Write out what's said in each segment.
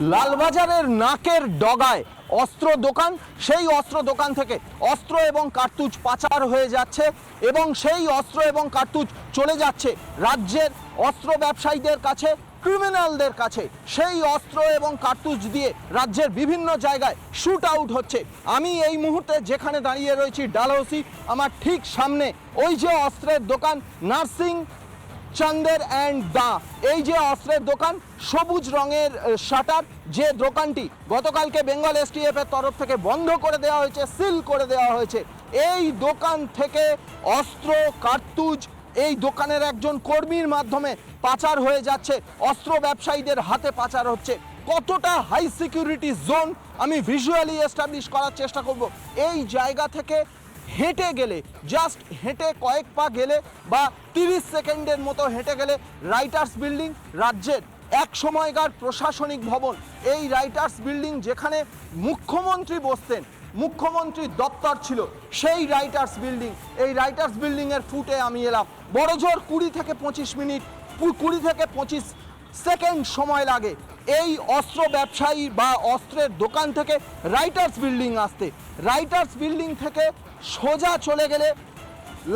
লালবাজারের নাকের ডগায় অস্ত্র দোকান, সেই অস্ত্র দোকান থেকে অস্ত্র এবং কার্তুজ পাচার হয়ে যাচ্ছে এবং সেই অস্ত্র এবং কার্তুজ চলে যাচ্ছে রাজ্যের অস্ত্র ব্যবসায়ীদের কাছে ক্রিমিনালদের কাছে। সেই অস্ত্র এবং কার্তুজ দিয়ে রাজ্যের বিভিন্ন জায়গায় শ্যুট আউট হচ্ছে। আমি এই মুহূর্তে যেখানে দাঁড়িয়ে রয়েছি, ডালহৌসি, আমার ঠিক সামনে ওই যে অস্ত্রের দোকান, নার্সিং চান্দের অ্যান্ড দা। এই যে অস্ত্রের দোকান, সবুজ রঙের শাটার, যে দোকানটি গতকালকে বেঙ্গল এসটিএফ এর তরফ থেকে বন্ধ করে দেওয়া হয়েছে, সিল করে দেওয়া হয়েছে, এই দোকান থেকে অস্ত্র, কার্তুজ, এই দোকানের একজন কর্মীর মাধ্যমে পাচার হয়ে যাচ্ছে, অস্ত্র ব্যবসায়ীদের হাতে পাচার হচ্ছে। কতটা হাই সিকিউরিটি জোন আমি ভিজুয়ালি এস্টাবলিশ করার চেষ্টা করব। এই জায়গা থেকে হেঁটে গেলে জাস্ট হেঁটে কয়েক পা গেলে বা তিরিশ সেকেন্ডের মতো হেঁটে গেলে রাইটার্স বিল্ডিং রাজ্যের এক সময়কার প্রশাসনিক ভবন। এই রাইটার্স বিল্ডিং যেখানে মুখ্যমন্ত্রী বসতেন মুখ্যমন্ত্রীর দপ্তর ছিল, সেই রাইটার্স বিল্ডিং এই রাইটার্স বিল্ডিংয়ের ফুটে আমি এলাম। বড় জোর কুড়ি থেকে পঁচিশ মিনিট কুড়ি থেকে পঁচিশ সেকেন্ড সময় লাগে। এই অস্ত্র ব্যবসায়ী বা অস্ত্রের দোকান থেকে রাইটার্স বিল্ডিং আসতে। রাইটার্স বিল্ডিং থেকে সোজা চলে গেলে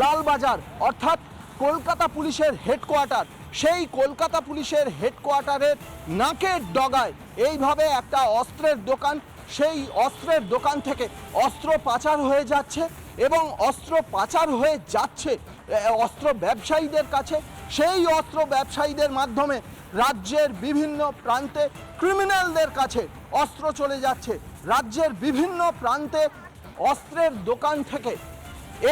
লালবাজার, অর্থাৎ কলকাতা পুলিশের হেডকোয়ার্টার। সেই কলকাতা পুলিশের হেডকোয়ার্টারের নাকের ডগায় এইভাবে একটা অস্ত্রের দোকান, সেই অস্ত্রের দোকান থেকে অস্ত্র পাচার হয়ে যাচ্ছে এবং অস্ত্র পাচার হয়ে যাচ্ছে অস্ত্র ব্যবসায়ীদের কাছে। সেই অস্ত্র ব্যবসায়ীদের মাধ্যমে রাজ্যের বিভিন্ন প্রান্তে ক্রিমিনালদের কাছে অস্ত্র চলে যাচ্ছে। রাজ্যের বিভিন্ন প্রান্তে অস্ত্রের দোকান থেকে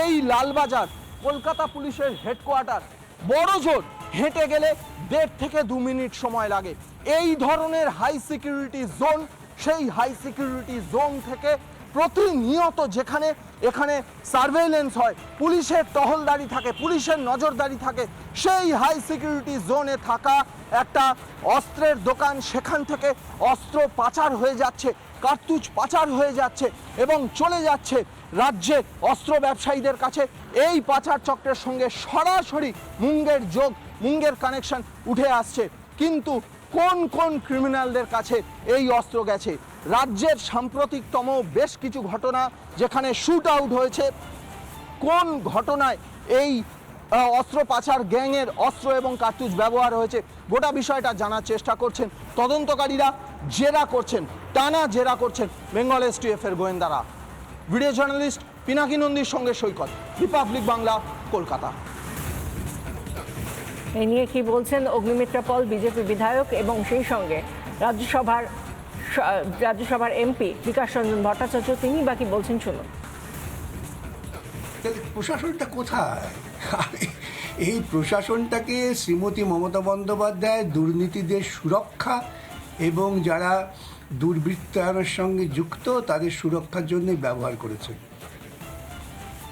এই লালবাজার, কলকাতা পুলিশের হেডকোয়ার্টার, বড় জোর হেঁটে গেলে দেড় থেকে দু মিনিট সময় লাগে। এই ধরনের হাই সিকিউরিটি জোন সেই হাই সিকিউরিটি জোন থেকে প্রতিনিয়ত যেখানে, এখানে সার্ভেলেন্স হয়, পুলিশের টহলদারি থাকে, পুলিশের নজরদারি থাকে, সেই হাই সিকিউরিটি জোনে থাকা একটা অস্ত্রের দোকান, সেখান থেকে অস্ত্র পাচার হয়ে যাচ্ছে, কার্তুজ পাচার হয়ে যাচ্ছে এবং চলে যাচ্ছে রাজ্যে অস্ত্র ব্যবসায়ীদের কাছে। এই পাচার চক্রের সঙ্গে সরাসরি মুঙ্গের যোগ, মুঙ্গের কানেকশন উঠে আসছে। কিন্তু কোন কোন ক্রিমিনালদের কাছে এই অস্ত্র গেছে? রাজ্যের সাম্প্রতিকতম বেশ কিছু ঘটনা যেখানে শুট আউট হয়েছে। কোন ঘটনায় এই অস্ত্র পাচার গ্যাংয়ের অস্ত্র এবং কার্তুজ ব্যবহার হয়েছে, গোটা বিষয়টা জানার চেষ্টা করছেন তদন্তকারীরা, জেরা করছেন, টানা জেরা করছেন বেঙ্গল এসটিএফ এর গোয়েন্দারা। ভিডিও জার্নালিস্ট পিনাকি নন্দীর সঙ্গে সৈকত রিপাবলিক বাংলা কলকাতা। এই নিয়ে কি বলছেন অগ্নিমিত্রা পল, বিজেপি বিধায়ক এবং সেই সঙ্গে রাজ্যসভার রাজ্যসভার এমপি বিকাশ রঞ্জন ভট্টাচার্য, তিনি বাকি বলছেন, শুনুন। প্রশাসনটা কোথায়? এই প্রশাসনটাকে শ্রীমতী মমতা বন্দ্যোপাধ্যায় দুর্নীতিদের সুরক্ষা এবং যারা দুর্বৃত্তায়নের সঙ্গে যুক্ত, তাদের সুরক্ষার জন্যই ব্যবহার করেছেন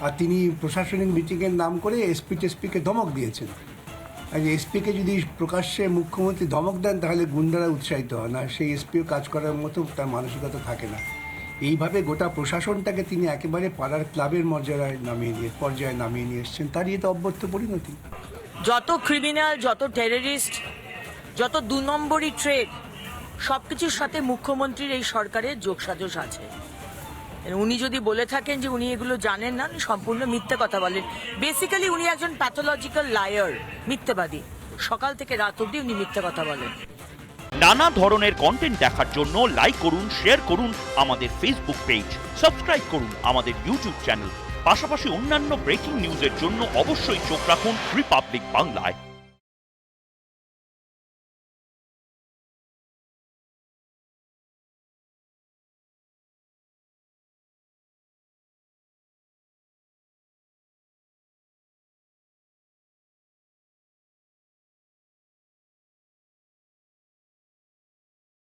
আর তিনি প্রশাসনিক মিটিংয়ের নাম করে এসপি টেসপিকে ধমক দিয়েছেন। আর এসপিকে যদি প্রকাশ্যে মুখ্যমন্ত্রী ধমক দেন, তাহলে গুন্ডারা উৎসাহিত হয় না সেই এসপিও কাজ করার মতো তার মানসিকতা থাকে না। এইভাবে গোটা প্রশাসনটাকে তিনি একেবারে পাড়ার ক্লাবের মর্যাদায় নামিয়ে নিয়ে, পর্যায়ে নামিয়ে নিয়ে এসছেন। তারই তো অব্যর্থ পরিণতি? যত ক্রিমিনাল যত টেররিস্ট যত দু নম্বরই ট্রেড সব কিছুর সাথে মুখ্যমন্ত্রীর এই সরকারের যোগসাজশ আছে। উনি যদি বলে থাকেন যে উনি এগুলো জানেন না, উনি সম্পূর্ণ মিথ্যে কথা বলেন। বেসিক্যালি উনি একজন প্যাথোলজিক্যাল লায়ার মিথ্যেবাদী। সকাল থেকে রাত অবধি উনি মিথ্যে কথা বলেন। নানা ধরনের কন্টেন্ট দেখার জন্য লাইক করুন শেয়ার করুন আমাদের ফেসবুক পেজ সাবস্ক্রাইব করুন আমাদের ইউটিউব চ্যানেল পাশাপাশি অন্যান্য ব্রেকিং নিউজের জন্য অবশ্যই চোখ রাখুন রিপাবলিক বাংলায়